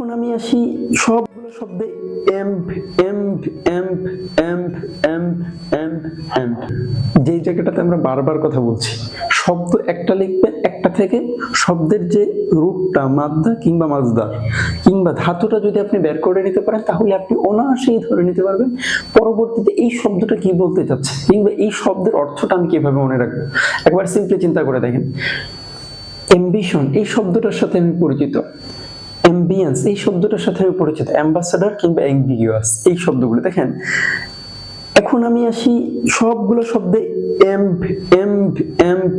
এখন আমি আসি সবগুলো শব্দে এম্প এম্প এম্প এম্প এম্প এম্প এম্প। যেই জায়গাটাতে আমরা বারবার কথা বলছি, শব্দ একটা লিখবেন একটা থেকে শব্দের যে রূপটা মাদ্দা কিংবা মাজদার, কিংবা ধাতুটা যদি আপনি বের করে নিতে পারেন, তাহলে আপনি অনায়াসেই ধরে নিতে পারবেন পরবর্তীতে এই শব্দটা কি বলতে চাচ্ছে, কিংবা এই শব্দের অর্থটা আমি কীভাবে মনে রাখব? একবার সিম্পলি চিন্তা করে দেখেন। এম্বিশন এই শব্দটার সাথে আমি পরিচিত। অ্যাম্বিয়েন্স, এই শব্দটার সাথে আমি পরিচিত, অ্যাম্বাসাডার কিংবা অ্যাম্বিগিউয়াস এই শব্দগুলো। দেখেন, এখন আমি আসি সবগুলো শব্দে এম্প এম্প এম্প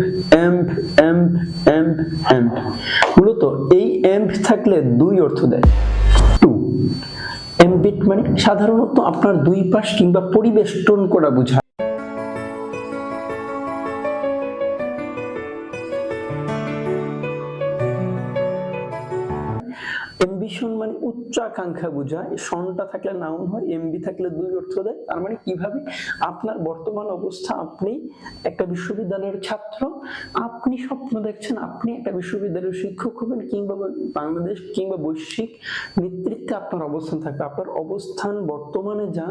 এম্প এম্প এম্প এম্প মূলত এই এম্প থাকলে দুই অর্থ দেয়। টু এম্বিট মানে সাধারণত আপনার দুই পাশ কিংবা পরিবেষ্টন করা বোঝায়। এমবিশন মানে উচ্চাকাঙ্ক্ষা বোঝায় সনটা থাকলে নাউন হয় এমবি থাকলে দুই অর্থ দেয়। তার মানে কীভাবে আপনার বর্তমান অবস্থা, আপনি একটা বিশ্ববিদ্যালয়ের ছাত্র, আপনি স্বপ্ন দেখছেন আপনি একটা বিশ্ববিদ্যালয়ের শিক্ষক হবেন কিংবা বাংলাদেশ কিংবা বৈশ্বিক নেতৃত্বে আপনার অবস্থান থাকবে। আপনার অবস্থান বর্তমানে যা,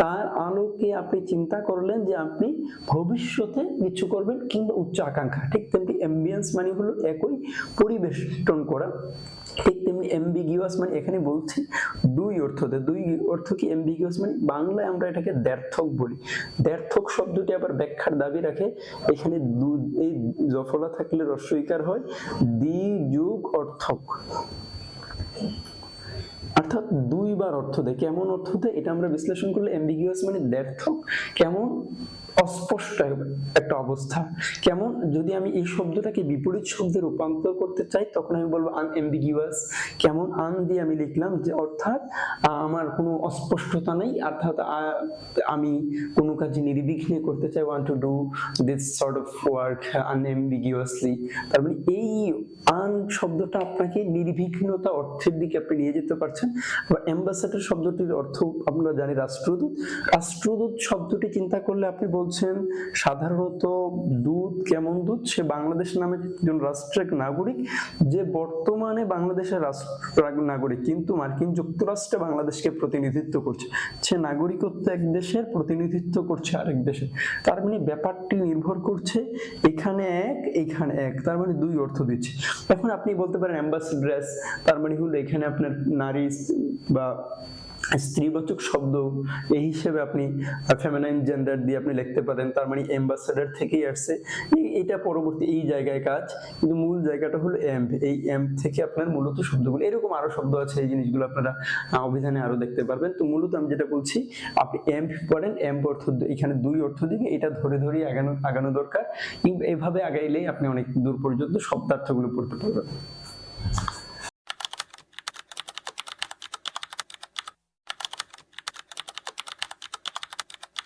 তার আলোকে আপনি চিন্তা করলেন যে আপনি ভবিষ্যতে কিছু করবেন কিংবা উচ্চ আকাঙ্ক্ষা ঠিক তেমনি অ্যাম্বিয়েন্স মানে হলো একই পরিবেষ্টন করা। ঠিক তেমনি এমবিগিউয়াস মানে এখানে বলছি দুই অর্থ দেয় দুই অর্থ কি এমবিগিউয়াস মানে বাংলায় আমরা এটাকে দ্ব্যর্থক বলি। দ্ব্যর্থক শব্দটি আবার ব্যাখ্যার দাবি রাখে, এখানে দু- এই জফলা থাকলে রস্বইকার হয় দ্বি যুগ অর্থক। অর্থাৎ দুইবার অর্থ দেয় কেমন অর্থ দেয় এটা আমরা বিশ্লেষণ করলে অ্যাম্বিগিউয়াস মানে দ্ব্যর্থক কেমন? অস্পষ্ট একটা অবস্থা। কেমন? যদি আমি এই শব্দটাকে বিপরীত শব্দে রূপান্তর করতে চাই, তখন আমি বলব আন অ্যাম্বিগিউয়াস কেমন? আন দিয়ে আমি লিখলাম যে, অর্থাৎ আমার কোনো অস্পষ্টতা নেই, অর্থাৎ আমি কোনো কাজ নির্বিঘ্নে করতে চাই want to do this sort of work unambiguously তার মানে এই আন শব্দটা আপনাকে নির্বিঘ্নতা অর্থের দিকে আপনি নিয়ে যেতে পারছেন। আবার অ্যাম্বাসাডার শব্দটির অর্থ আমরা জানি রাষ্ট্রদূত। রাষ্ট্রদূত শব্দটি চিন্তা করলে আপনি বলছেন সাধারণত দুধ, কেমন দুধ? সে বাংলাদেশ নামে একজন রাষ্ট্রের নাগরিক, যে বর্তমানে বাংলাদেশের রাষ্ট্র নাগরিক, কিন্তু মার্কিন যুক্তরাষ্ট্রে বাংলাদেশকে প্রতিনিধিত্ব করছে। সে নাগরিকত্ব এক দেশের প্রতিনিধিত্ব করছে আরেক দেশে। তার মানে ব্যাপারটি নির্ভর করছে এখানে এক এখানে এক। তার মানে দুই অর্থ দিচ্ছে। এখন আপনি বলতে পারেন অ্যাম্বাসিড্রেস তার মানে হলো এখানে আপনার নারী বা স্ত্রীবাচক শব্দ এই হিসেবে আপনি ফেমিনাইন জেন্ডার দিয়ে আপনি লিখতে পারেন, তার মানে অ্যাম্বাসেডার থেকেই আসছে। এটা পরবর্তী এই জায়গায় কাজ, কিন্তু মূল জায়গাটা হলো এম্প এই এম্প থেকে আপনার মূলত শব্দগুলো, এরকম আরও শব্দ আছে, এই জিনিসগুলো আপনারা অভিধানে আরও দেখতে পারবেন। তো মূলত আমি যেটা বলছি, আপনি এম্প পড়েন এম্প অর্থ এখানে দুই অর্থ দিকে, এটা ধরে ধরে আগানো আগানো দরকার। কিন্তু এভাবে আগাইলেই আপনি অনেক দূর পর্যন্ত শব্দার্থগুলো পড়তে পারবেন।